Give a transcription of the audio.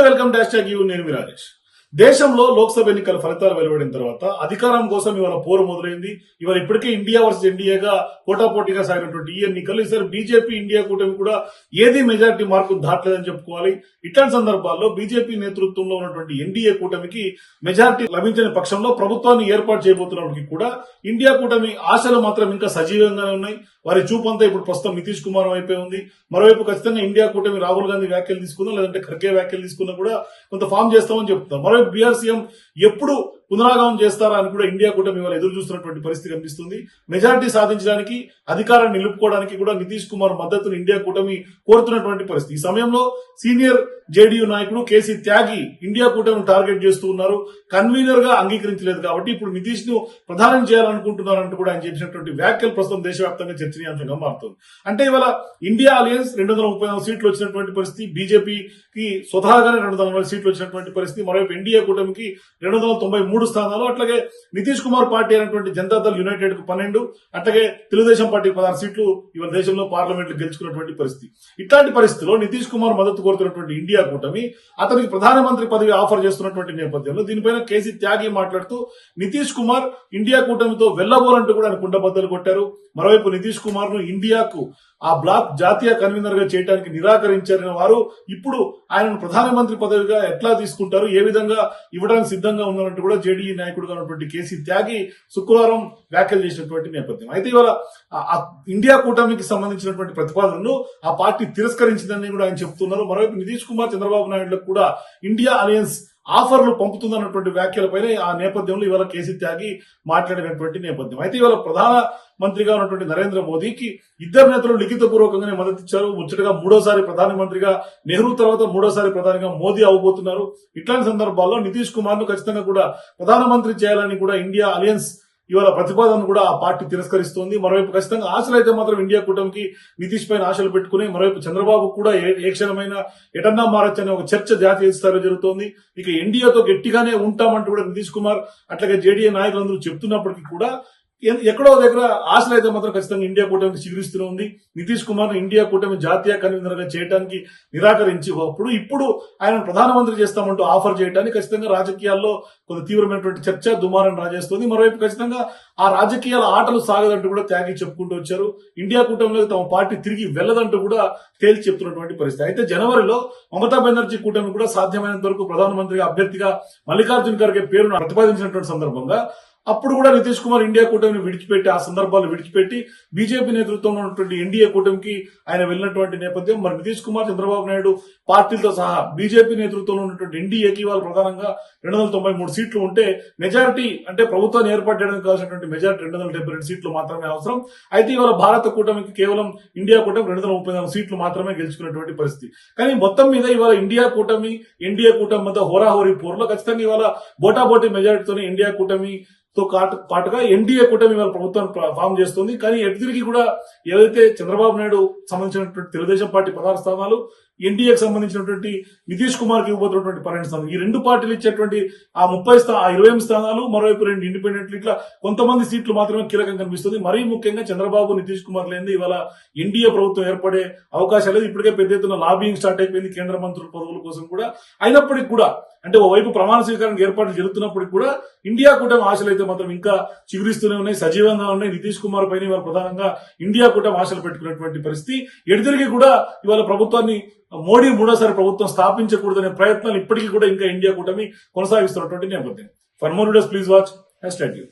నమస్తే welcome dash tag you. నేను మీ రాజేష్. దేశంలో లోక్సభ ఎన్నికల ఫలితాలు వెలువడిన తర్వాత అధికారం కోసం ఇవాళ పోరు మొదలైంది. ఇవాళ ఇప్పటికే ఇండియా వర్సెస్ ఎన్డీఏగా పోటాపోటీగా సాగినటువంటి ఈ ఎన్నికలు ఈసారి బీజేపీ ఇండియా కూటమి కూడా ఏది మెజారిటీ మార్కు దాటలేదని చెప్పుకోవాలి. ఇట్లాంటి సందర్భాల్లో బీజేపీ నేతృత్వంలో ఉన్నటువంటి ఎన్డీఏ కూటమికి మెజారిటీ లభించని పక్షంలో ప్రభుత్వాన్ని ఏర్పాటు చేయబోతున్నప్పటికీ కూడా ఇండియా కూటమి ఆశలు మాత్రం ఇంకా సజీవంగానే ఉన్నాయి. వారి చూపంతా ఇప్పుడు ప్రస్తుతం నితీష్ కుమార్ వైపే ఉంది. మరోవైపు ఖచ్చితంగా ఇండియా కూటమి రాహుల్ గాంధీ వ్యాఖ్యలు తీసుకున్నా లేదంటే ఖర్గే వ్యాఖ్యలు తీసుకున్నా కూడా కొంత ఫామ్ చేస్తామని చెప్తున్నారు. మరోవైపు బీఆర్ సీఎం ఎప్పుడు పునరాగమం చేస్తారా అని కూడా ఇండియా కూటమి వాళ్ళు ఎదురు చూస్తున్నటువంటి పరిస్థితి కనిపిస్తుంది. మెజారిటీ సాధించడానికి అధికారాన్ని నిలుపుకోవడానికి కూడా నితీష్ కుమార్ మద్దతును ఇండియా కూటమి కోరుతున్నటువంటి పరిస్థితి. ఈ సమయంలో సీనియర్ జేడీయూ నాయకుడు కేసీ త్యాగి ఇండియా కూటమిని టార్గెట్ చేస్తూ ఉన్నారు. కన్వీనర్గా అంగీకరించలేదు కాబట్టి ఇప్పుడు నితీష్ను ప్రధానం చేయాలనుకుంటున్నారంటూ కూడా ఆయన చేసినటువంటి వ్యాఖ్యలు ప్రస్తుతం దేశవ్యాప్తంగా చర్చనీయాంశంగా మారుతుంది. అంటే ఇవాళ ఇండియా అలయన్స్ రెండు వందల ముప్పై నాలుగు సీట్లు వచ్చినటువంటి పరిస్థితి బీజేపీకి స్వతహాగానే రెండు వందల నలభై సీట్లు వచ్చినటువంటి పరిస్థితి మరోవైపు ఎన్డీఏ కూటమికి రెండు వందల తొంభై మూడు మూడు స్థానాలు అట్లాగే నితీష్ కుమార్ పార్టీ అయినటువంటి జనతాదళ్ యునైటెడ్కు పన్నెండు అట్లాగే తెలుగుదేశం పార్టీ పదహారు సీట్లు ఇవాళ దేశంలో పార్లమెంట్ గెలుచుకున్నటువంటి పరిస్థితి. ఇట్లాంటి పరిస్థితిలో నితీష్ కుమార్ మద్దతు కోరుతున్నటువంటి ఇండియా కూటమి అతనికి ప్రధానమంత్రి పదవి ఆఫర్ చేస్తున్నటువంటి నేపథ్యంలో దీనిపైన కేసీ త్యాగి మాట్లాడుతూ నితీష్ కుమార్ ఇండియా కూటమితో వెళ్ళబోలంటూ కూడా ఆయన కుండబద్దలు కొట్టారు. మరోవైపు నితీష్ కుమార్ను ఇండియాకు ఆ బ్లాక్ జాతీయ కన్వీనర్గా చేయడానికి నిరాకరించారని వారు ఇప్పుడు ఆయనను ప్రధానమంత్రి పదవిగా ఎట్లా తీసుకుంటారు ఏ విధంగా ఇవ్వడానికి సిద్ధంగా ఉన్నట్టు కూడా జేడీఈ నాయకుడుగా ఉన్నటువంటి కేసీ త్యాగి శుక్రవారం వ్యాఖ్యలు చేసినటువంటి నేపథ్యం. అయితే ఇవాళ ఇండియా కూటమికి సంబంధించినటువంటి ప్రతిపాదనను ఆ పార్టీ తిరస్కరించిందని కూడా ఆయన చెప్తున్నారు. మరోవైపు నితీష్ కుమార్ చంద్రబాబు నాయుడులకు కూడా ఇండియా అలయన్స్ ఆఫర్లు పంపుతుందన్నటువంటి వ్యాఖ్యలపైన ఆ నేపథ్యంలో ఇవాళ కేసీ త్యాగి మాట్లాడినటువంటి నేపథ్యం. అయితే ఇవాళ ప్రధాన మంత్రిగా ఉన్నటువంటి నరేంద్ర మోదీకి ఇద్దరు నేతలు లిఖిత పూర్వకంగానే మద్దతు ఇచ్చారు ముచ్చటగా మూడోసారి ప్రధానమంత్రిగా నెహ్రూ తర్వాత మూడోసారి ప్రధానిగా మోదీ అవబోతున్నారు. ఇట్లాంటి సందర్భాల్లో నితీష్ కుమార్ను ఖచ్చితంగా కూడా ప్రధానమంత్రి చేయాలని కూడా ఇండియా అలయన్స్ ఇవాళ ప్రతిపాదన కూడా ఆ పార్టీ తిరస్కరిస్తోంది. మరోవైపు ఖచ్చితంగా ఆశలు అయితే మాత్రం ఇండియా కూటమికి నితీష్ పైన ఆశలు పెట్టుకుని మరోవైపు చంద్రబాబు కూడా ఏ క్షణమైన ఎటన్నా మారచ్చు అనే ఒక చర్చ జాతీయ స్థాయిలో జరుగుతోంది. ఇక ఎన్డీఏతో గట్టిగానే ఉంటామంటూ కూడా నితీష్ కుమార్ అట్లాగే జేడీఏ నాయకులందరూ చెప్తున్నప్పటికీ కూడా ఎక్కడో దగ్గర ఆశలు అయితే మాత్రం ఖచ్చితంగా ఇండియా కూటమికి చిగురిస్తూనే ఉంది. నితీష్ కుమార్ ఇండియా కూటమి జాతీయ కన్వీనర్గా చేయడానికి నిరాకరించి అప్పుడు ఇప్పుడు ఆయన ప్రధానమంత్రి చేస్తామంటూ ఆఫర్ చేయడానికి ఖచ్చితంగా రాజకీయాల్లో కొంత తీవ్రమైనటువంటి చర్చ దుమారం రాజేస్తుంది. మరోవైపు ఖచ్చితంగా ఆ రాజకీయాల ఆటలు సాగదంటూ కూడా త్యాగి చెప్పుకుంటూ వచ్చారు. ఇండియా కూటమిలో తమ పార్టీ తిరిగి వెళ్ళదంటూ కూడా తేల్చి చెప్తున్నటువంటి పరిస్థితి. అయితే జనవరిలో మమతా బెనర్జీ కూటమి కూడా సాధ్యమైనంత వరకు ప్రధానమంత్రిగా అభ్యర్థిగా మల్లికార్జున్ ఖర్గే పేరును ప్రతిపాదించినటువంటి సందర్భంగా అప్పుడు కూడా నితీష్ కుమార్ ఇండియా కూటమిని విడిచిపెట్టి ఆ సందర్భాలు విడిచిపెట్టి బీజేపీ నేతృత్వంలో ఉన్నటువంటి ఎన్డీఏ కూటమికి ఆయన వెళ్ళినటువంటి నేపథ్యం. మరి నితీష్ కుమార్ చంద్రబాబు నాయుడు పార్టీలతో సహా బీజేపీ నేతృత్వంలో ఉన్నటువంటి ఎన్డీఏకి వాళ్ళు ప్రధానంగా రెండు వందల తొంభై మూడు సీట్లు ఉంటే మెజారిటీ అంటే ప్రభుత్వాన్ని ఏర్పాటు చేయడానికి కావాల్సినటువంటి మెజారిటీ రెండు వందల డెబ్బై రెండు సీట్లు మాత్రమే అవసరం. అయితే ఇవాళ భారత కూటమికి కేవలం ఇండియా కూటమి రెండు వందల ముప్పై నాలుగు సీట్లు మాత్రమే గెలుచుకున్నటువంటి పరిస్థితి. కానీ మొత్తం మీద ఇవాళ ఇండియా కూటమి ఎన్డీఏ కూటమి మధ్య హోరాహోరీ పోర్లో ఖచ్చితంగా ఇవాళ బోటాబోటీ మెజారిటీతోనే ఇండియా కూటమి తో పాటుగా ఎన్డీఏ కూటమి ఇవాళ ప్రభుత్వాన్ని ఫామ్ చేస్తుంది. కానీ ఎదురికి కూడా ఏదైతే చంద్రబాబు నాయుడు సంబంధించినటువంటి తెలుగుదేశం పార్టీ పదహారు స్థానాలు ఎన్డీఏకి సంబంధించినటువంటి నితీష్ కుమార్కి ఇవ్వబోతున్నటువంటి పన్నెండు స్థానాలు. ఈ రెండు పార్టీలు ఇచ్చేటువంటి ఆ ముప్పై ఆ ఇరవై ఎనిమిది స్థానాలు మరోవైపు రెండు ఇండిపెండెంట్లు ఇట్లా కొంతమంది సీట్లు మాత్రమే కీలకం కనిపిస్తుంది. మరీ ముఖ్యంగా చంద్రబాబు నితీష్ కుమార్ లేని ఇవాళ ఎన్డీఏ ప్రభుత్వం ఏర్పడే అవకాశాలు ఇప్పటికే పెద్ద ఎత్తున లాబింగ్ స్టార్ట్ అయిపోయింది కేంద్ర మంత్రుల పదవుల కోసం కూడా. అయినప్పటికీ కూడా అంటే ఓవైపు ప్రమాణ స్వీకారానికి ఏర్పాట్లు జరుగుతున్నప్పటికీ కూడా ఇండియా కూటమి ఆశలు అయితే మాత్రం ఇంకా చిగురిస్తూనే ఉన్నాయి సజీవంగా ఉన్నాయి. నితీష్ కుమార్ పైన వారు ప్రధానంగా ఇండియా కూటమి ఆశలు పెట్టుకున్నటువంటి పరిస్థితి. ఎడితిరిగి కూడా ఇవాళ ప్రభుత్వాన్ని మోడీ మూడోసారి ప్రభుత్వం స్థాపించకూడదనే ప్రయత్నాలు ఇప్పటికీ కూడా ఇంకా ఇండియా కూటమి కొనసాగిస్తున్నటువంటి నేపథ్యం. For more videos please watch hash tag U